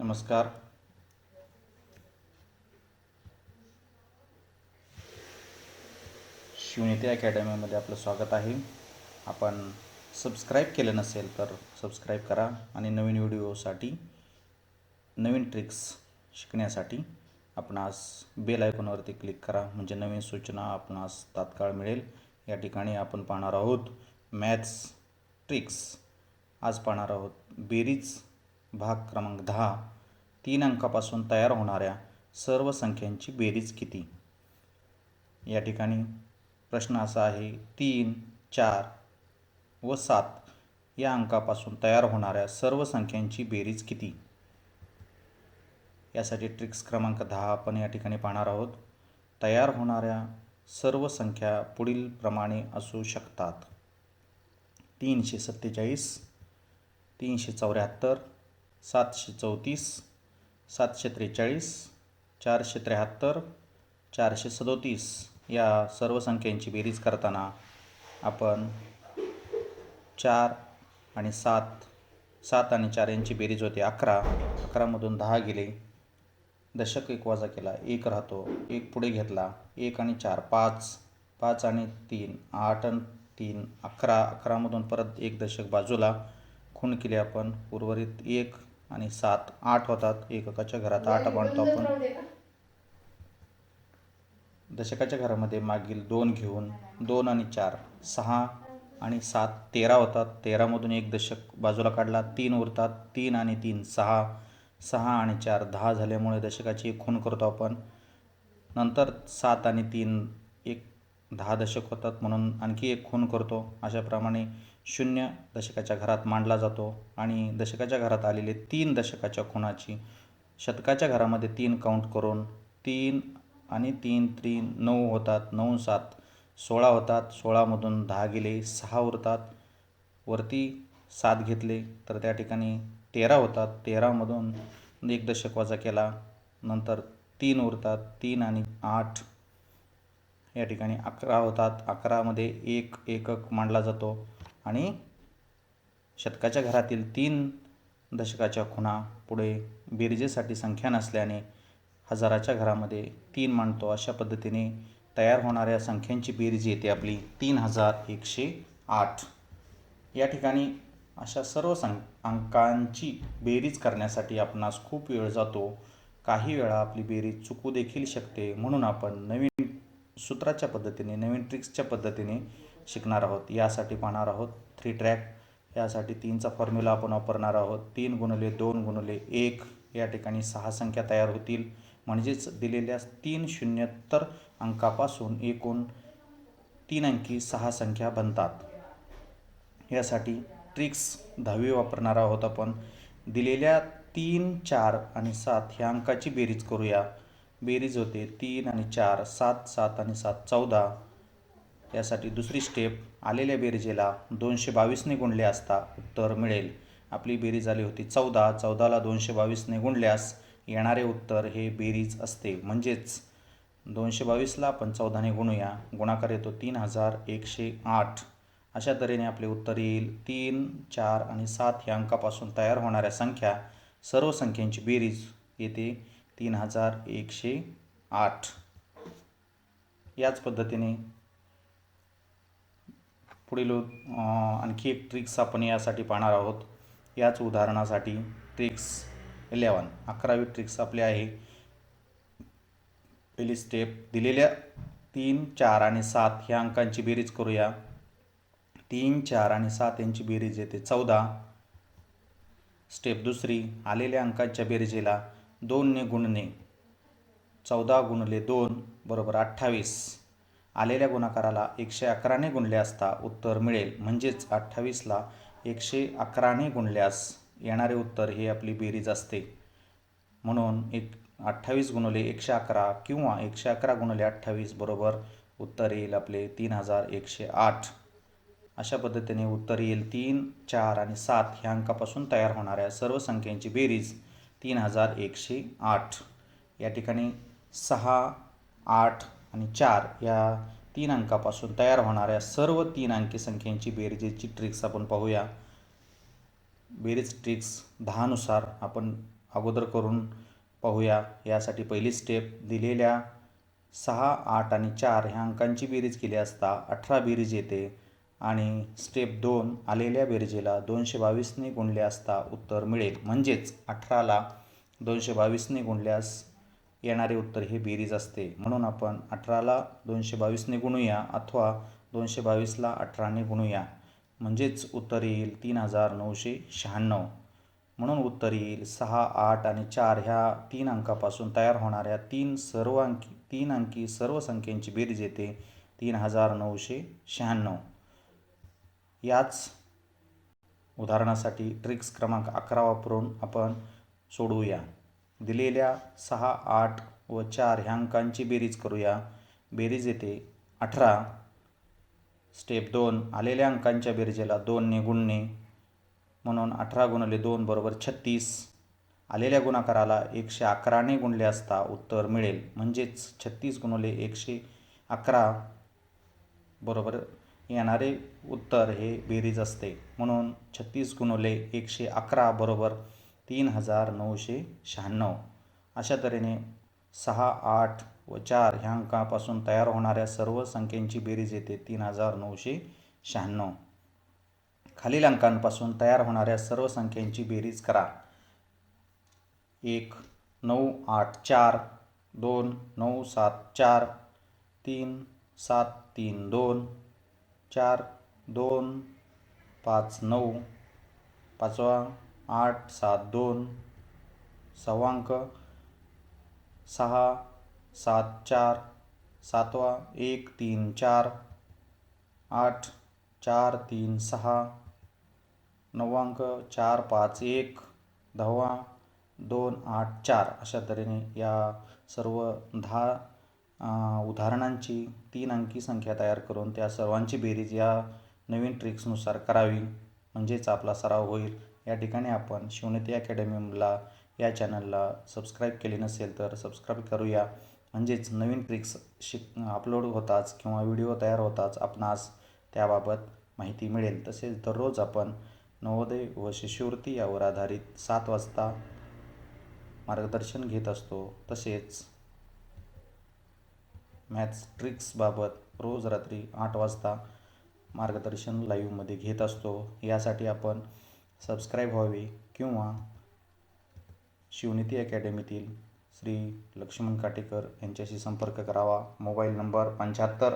नमस्कार. शिवनेते अकॅडमीमध्ये आपलं स्वागत आहे. आपण सबस्क्राईब केलं नसेल तर सबस्क्राईब करा आणि नवीन व्हिडिओसाठी नवीन ट्रिक्स शिकण्यासाठी आपणास बेल आयकॉनवरती क्लिक करा. म्हणजे नवीन सूचना आपणास तात्काळ मिळेल. या ठिकाणी आपण पाहणार आहोत मॅथ्स ट्रिक्स आज पाहणार आहोत बेरीज भाग क्रमांक दहा. तीन अंकापासून तयार होणाऱ्या सर्व संख्यांची बेरीज किती? या ठिकाणी प्रश्न असा आहे तीन चार व सात या अंकापासून तयार होणाऱ्या सर्व संख्यांची बेरीज किती? यासाठी ट्रिक्स क्रमांक दहा आपण या ठिकाणी पाहणार आहोत. तयार होणाऱ्या सर्व संख्या पुढील प्रमाणे असू शकतात. तीनशे सत्तेचाळीस तीनशे चौऱ्याहत्तर सातशे चौतीस सातशे त्रेचाळीस चारशे त्र्याहत्तर चारशे सदोतीस या सर्व संख्यांची बेरीज करताना आपण चार आणि सात सात आणि चार यांची बेरीज होते अकरा. अकरामधून दहा गेले. दशक एक वाजा केला. एक राहतो एक पुढे घेतला. एक आणि चार पाच. पाच आणि तीन आठ आणि तीन अकरा. अकरामधून परत एक दशक बाजूला. खूण केले आपण उर्वरित एक. आणि सात आठ होतात. एककाच्या घरात आठ बांधतो आपण दशकाच्या घरामध्ये मागील दोन घेऊन दोन आणि चार सहा आणि सात तेरा होतात. तेरामधून एक दशक बाजूला काढला तीन उरतात. तीन आणि तीन सहा. सहा आणि चार दहा झाल्यामुळे दशकाची एक खून करतो आपण. नंतर सात आणि तीन एक दहा दशक होतात म्हणून आणखी एक खून करतो. अशाप्रमाणे शून्य दशकाच्या घरात मांडला जातो आणि दशकाच्या घरात आलेले तीन दशकाच्या खुणाची शतकाच्या घरामध्ये तीन काउंट करून तीन आणि तीन तीन नऊ होतात नऊ सात सोळा होतात सोळामधून दहा गेले सहा उरतात वरती सात घेतले तर त्या ठिकाणी तेरा होतात तेरामधून एक दशक वजा केला नंतर तीन उरतात तीन आणि आठ. या ठिकाणी अकरा होतात अकरामध्ये एक एकक मांडला जातो. आणि शतकाच्या घरातील तीन दशकाच्या खुणा पुढे बेरजेसाठी संख्या नसल्याने हजाराच्या घरामध्ये तीन मांडतो. अशा पद्धतीने तयार होणाऱ्या संख्यांची बेरीज येते आपली तीन हजार एकशे आठ. या ठिकाणी अशा सर्व सं अंकांची बेरीज करण्यासाठी आपणास खूप वेळ जातो. काही वेळा आपली बेरीज चुकू देखील शकते म्हणून आपण नवीन सूत्राच्या पद्धतीने नवीन ट्रिक्सच्या पद्धतीने शिकणार आहोत. यासाठी पाहणार आहोत थ्री ट्रॅक यासाठी तीनचा फॉर्म्युला आपण वापरणार आहोत. तीन गुणले दोन गुणले एक. या ठिकाणी सहा संख्या तयार होतील. म्हणजेच दिलेल्या तीन शून्यत्तर अंकापासून एकूण तीन अंकी सहा संख्या बनतात. यासाठी ट्रिक्स दहावी वापरणार आहोत आपण. दिलेल्या तीन चार आणि सात ह्या अंकाची बेरीज करूया. बेरीज होते तीन आणि चार सात सात आणि सात चौदा. यासाठी दुसरी स्टेप आलेल्या बेरीजेला दोनशे बावीसने गुणले असता उत्तर मिळेल. आपली बेरीज आली होती चौदा चौदाला दोनशे बावीसने गुणल्यास येणारे उत्तर हे बेरीज असते. म्हणजेच दोनशे बावीसला आपण चौदाने गुणूया. गुणाकार येतो तीन हजार एकशे आठ. अशा तऱ्हेने आपले उत्तर येईल. तीन चार आणि सात या अंकापासून तयार होणाऱ्या संख्या सर्व संख्यांची बेरीज येते. तीन हजार एकशे आठ. याच पद्धतीने पुढील आणखी एक ट्रिक्स आपण यासाठी पाहणार आहोत. याच उदाहरणासाठी ट्रिक्स इलेवन अकरावी ट्रिक्स आपली आहे. पहिली स्टेप दिलेल्या तीन चार आणि सात ह्या अंकांची बेरीज करूया. तीन चार आणि सात यांची बेरीज येते चौदा. स्टेप दुसरी आलेल्या अंकांच्या बेरीजेला दोनने गुणणे चौदा गुणले दोन बरोबर अठ्ठावीस. आलेल्या गुणाकाराला एकशे अकराने गुणले असता उत्तर मिळेल. म्हणजेच अठ्ठावीसला एकशे अकराने गुणल्यास येणारे उत्तर हे आपली बेरीज असते. म्हणून एक अठ्ठावीस गुणले एकशे अकरा किंवा एकशे अकरा गुणले अठ्ठावीस बरोबर उत्तर येईल आपले तीन हजार एकशे आठ. अशा पद्धतीने उत्तर येईल तीन चार आणि सात ह्या अंकापासून तयार होणाऱ्या सर्व संख्यांची बेरीज. तीन हजार एकशे आठ. या ठिकाणी सहा आठ आणि चार या तीन अंकापासून तयार होणाऱ्या सर्व तीन अंकी संख्यांची बेरीजेची ट्रिक्स आपण पाहूया. बेरीज ट्रिक्स दहानुसार आपण अगोदर करून पाहूया. यासाठी पहिली स्टेप दिलेल्या सहा आठ आणि चार ह्या अंकांची बेरीज केली असता अठरा बेरीज येते. आणि स्टेप दोन आलेल्या बेरजेला दोनशे बावीसने गुणले असता उत्तर मिळेल. म्हणजेच अठराला दोनशे बावीसने गुणल्यास येणारे उत्तर हे बेरीज असते. म्हणून आपण अठराला दोनशे बावीसने गुणूया अथवा दोनशे बावीसला अठराने गुणूया. म्हणजेच उत्तर येईल तीन हजार नऊशे शहाण्णव. म्हणून उत्तर येईल सहा आठ आणि चार ह्या तीन अंकापासून तयार होणाऱ्या तीन सर्व अंकी तीन अंकी सर्व संख्यांची बेरीज येते तीन हजार नऊशे शहाण्णव. याच उदाहरणासाठी ट्रिक्स क्रमांक अकरा वापरून आपण सोडवूया. दिलेल्या सहा आठ व चार ह्या अंकांची बेरीज करूया. बेरीज येते अठरा. स्टेप दोन आलेल्या अंकांच्या बेरजेला दोनने गुणणे. म्हणून अठरा गुणले दोन बरोबर छत्तीस. आलेल्या गुणाकाराला एकशे अकराने गुणले असता उत्तर मिळेल. म्हणजेच छत्तीस गुणले एकशे अकरा बरोबर येणारे उत्तर हे बेरीज असते. म्हणून छत्तीस गुणले एकशे अकरा बरोबर तीन हजार नऊशे शहाण्णव. अशा तऱ्हेने सहा आठ व चार ह्या अंकापासून तयार होणाऱ्या सर्व संख्यांची बेरीज येते तीन हजार नऊशे शहाण्णव. खालील अंकांपासून तयार होणाऱ्या सर्व संख्यांची बेरीज करा. एक नऊ आठ चार दोन नऊ सात चार तीन सात तीन दोन चार दोन पाच नऊ पाचवा आठ सात दोन सहावा सहा सात चार सातवा एक तीन चार आठ चार तीन सहा नवांक चार पाच एक दहावा दोन आठ चार अशा तऱ्हेने या सर्व दहा उदाहरणांची तीन अंकी संख्या तयार करून त्या सर्वांची बेरीज या नवीन ट्रिक्सनुसार करावी. म्हणजेच आपला सराव होईल. या ठिकाणी आपण शिवनेती अकॅडमीला या चॅनलला सबस्क्राईब केले नसेल तर सबस्क्राईब करूया. म्हणजेच नवीन ट्रिक्स शिक अपलोड होताच किंवा व्हिडिओ तयार होताच आपणास त्याबाबत माहिती मिळेल. तसेच दररोज आपण नवोदय व शिष्यवृत्ती यावर आधारित सात वाजता मार्गदर्शन घेत असतो. तसेच मॅथ्स ट्रिक्सबाबत रोज रात्री आठ वाजता मार्गदर्शन लाईव्हमध्ये घेत असतो. यासाठी आपण सबस्क्राईब व्हावे किंवा शिवनीती अकॅडमीतील श्री लक्ष्मण काटेकर यांच्याशी संपर्क करावा. मोबाईल नंबर पंच्याहत्तर